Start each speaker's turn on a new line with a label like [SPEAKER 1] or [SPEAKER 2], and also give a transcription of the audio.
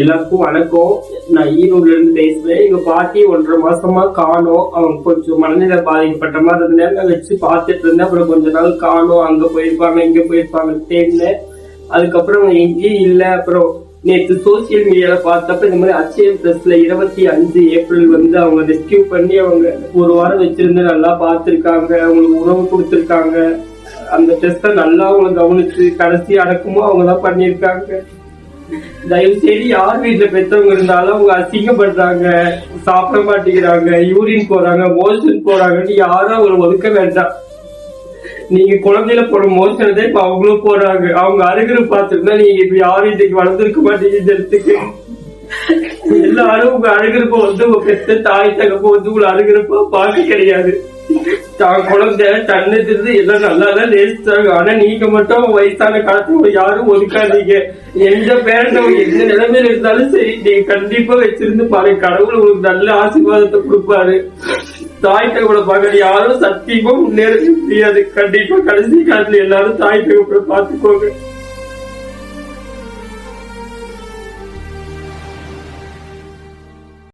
[SPEAKER 1] எல்லாருக்கும் வணக்கம். நான் ஈரோடுல இருந்து பேசுறேன். எங்க பாட்டி ஒன்றரை மாசமா காணோம். அவங்க கொஞ்சம் மனநிலை பாதிக்கப்பட்ட மாதிரி இருந்தேன் நான் வச்சு பார்த்துட்டு இருந்தேன். அப்புறம் கொஞ்ச நாள் காணோம். அங்க போயிருப்பாங்க இங்க போயிருப்பாங்க தேடினேன். அதுக்கப்புறம் அவங்க எங்கேயும் இல்லை. அப்புறம் நேற்று சோசியல் மீடியால பார்த்தப்ப இந்த மாதிரி அச்சயம் பிளஸ்ல இருபத்தி அஞ்சு ஏப்ரல் வந்து அவங்க ரெஸ்கியூ பண்ணி அவங்க ஒரு வாரம் வச்சிருந்து நல்லா பார்த்துருக்காங்க. அவங்களுக்கு உணவு கொடுத்துருக்காங்க. அந்த டெஸ்ட்டை நல்லா அவங்க கவனிச்சு கடைசி அடக்குமோ அவங்க தான் பண்ணியிருக்காங்க. தயவு செய்து யார் வீட்டுல பெற்றவங்க இருந்தாலும் அவங்க அசிங்கப்படுறாங்க சாப்பிட மாட்டேங்கிறாங்க யூரின் போறாங்க மோஷன் போறாங்கன்னு யாரும் அவங்களை ஒதுக்க வேண்டாம். நீங்க குழந்தையில போற மோஷன் தான் இப்ப அவங்களும் போறாங்க அவங்க அருகிற பார்த்துருந்தா நீங்க இப்ப யாரும் இதுக்கு வளர்ந்துருக்க மாட்டேங்கிறதுக்கு எல்லாரும் உங்க அழுகிறப்ப வந்து உங்க பெத்த தாய் தகப்ப வந்து உங்களை அழுகிறப்ப பார்க்க கிடையாது. தான் குழந்தை தண்ணி திருந்து எல்லாம் நல்லா தான் நேசித்தாங்க ஆனா நீங்க மட்டும் வயசான காலத்துல யாரும் ஒதுக்காதீங்க. எந்த பேரண்ட் எந்த நிலைமையில இருந்தாலும் சரி நீங்க கண்டிப்பா வச்சிருந்து பாருங்க. கடவுள் உங்களுக்கு நல்ல ஆசீர்வாதத்தை கொடுப்பாரு. தாய் தகவலை பார்க்க யாரும் சத்தியமும் முன்னேற முடியாது. கண்டிப்பா கடைசி காலத்துல எல்லாரும் தாய் தகவலை பார்த்துக்கோங்க.